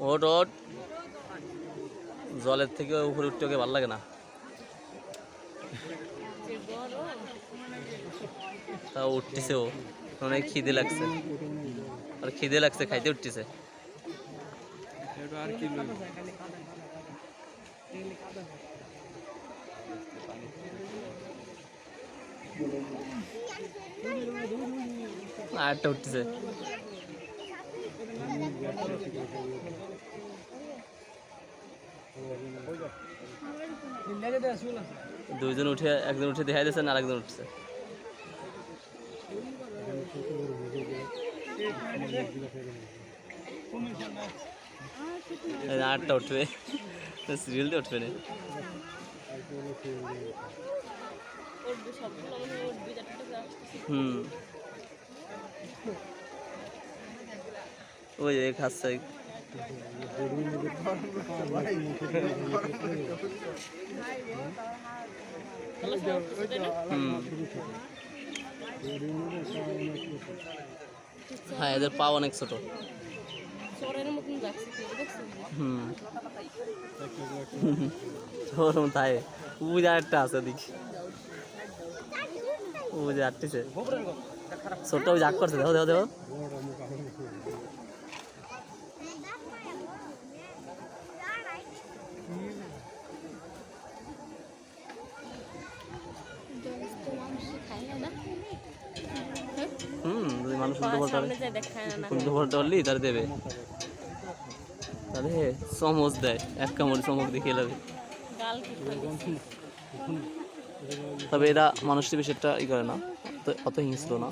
ওট ওট। জলের থেকে উপরে উঠতে ওকে ভালো লাগে না। তাও উঠতেছে ও। অনেক খিদে লাগছে। আর খিদে লাগছে, খাইতে উঠতেছে। আরেকটা উঠতেছে। দুইজন উঠে, একজন উঠে দেখাই দিয়েছে আর একজন উঠছে। আটটা উঠবে। সিরিয়াল দিয়ে উঠবে না। হুম। ওই যে খাচ্ছে। হ্যাঁ এদের পা অনেক ছোট। হুম। তাই যে আরেকটা আছে, দেখি। যে আটটিছে ওই জাগ করছে, দেখো দেখো দেখো। হুম যদি মানুষ উল্টো পাল্টা সামনে যায় দেখায় না। উল্টো পাল্টা হলি তার দেবে। তাহলে চমচ দেয় এক কামড় চমক দেখিয়ে যাবে তবে এরা মানুষের বেশি একটা ই করে না তো অত হিংস্র না।